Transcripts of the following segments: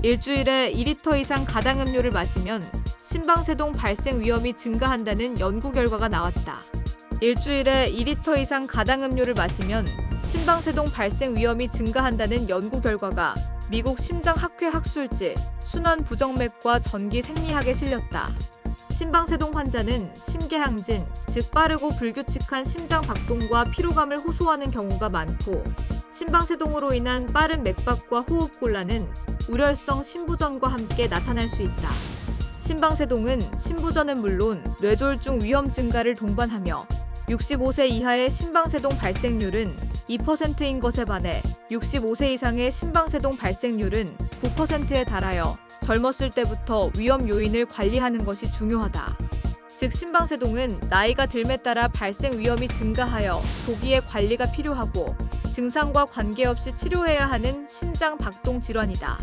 일주일에 2리터 이상 가당 음료를 마시면 심방세동 발생 위험이 증가한다는 연구 결과가 나왔다. 일주일에 2리터 이상 가당 음료를 마시면 심방세동 발생 위험이 증가한다는 연구 결과가 미국 심장학회 학술지 순환 부정맥과 전기 생리학에 실렸다. 심방세동 환자는 심계항진, 즉 빠르고 불규칙한 심장 박동과 피로감을 호소하는 경우가 많고 심방세동으로 인한 빠른 맥박과 호흡 곤란은 우렬성 심부전과 함께 나타날 수 있다. 심방세동은 심부전은 물론 뇌졸중 위험 증가를 동반하며 65세 이하의 심방세동 발생률은 2%인 것에 반해 65세 이상의 심방세동 발생률은 9%에 달하여 젊었을 때부터 위험 요인을 관리하는 것이 중요하다. 즉 심방세동은 나이가 들에 따라 발생 위험이 증가하여 조기에 관리가 필요하고 증상과 관계없이 치료해야 하는 심장 박동 질환이다.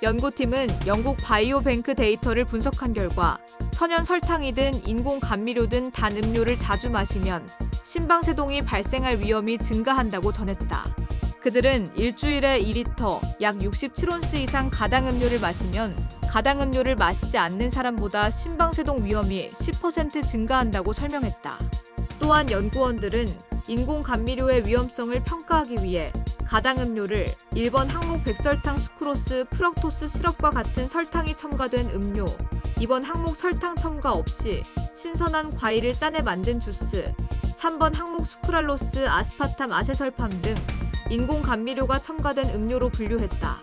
연구팀은 영국 바이오뱅크 데이터를 분석한 결과 천연 설탕이든 인공 감미료든 단 음료를 자주 마시면 심방세동이 발생할 위험이 증가한다고 전했다. 그들은 일주일에 2리터, 약 67온스 이상 가당 음료를 마시면 가당 음료를 마시지 않는 사람보다 심방세동 위험이 10% 증가한다고 설명했다. 또한 연구원들은 인공 감미료의 위험성을 평가하기 위해 가당 음료를 1번 항목 백설탕 수크로스 프럭토스 시럽과 같은 설탕이 첨가된 음료, 2번 항목 설탕 첨가 없이 신선한 과일을 짜내 만든 주스, 3번 항목 수크랄로스 아스파탐 아세설팜 등 인공 감미료가 첨가된 음료로 분류했다.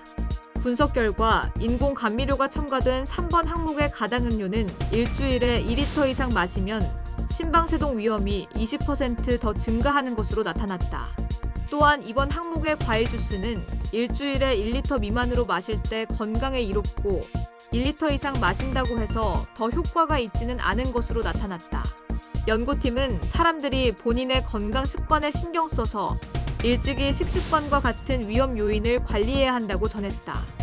분석 결과 인공 감미료가 첨가된 3번 항목의 가당 음료는 일주일에 2리터 이상 마시면 심방세동 위험이 20%더 증가하는 것으로 나타났다. 또한 이번 항목의 과일 주스는 일주일에 1리터 미만으로 마실 때 건강에 이롭고 1리터 이상 마신다고 해서 더 효과가 있지는 않은 것으로 나타났다. 연구팀은 사람들이 본인의 건강 습관에 신경 써서 일찍이 식습관과 같은 위험 요인을 관리해야 한다고 전했다.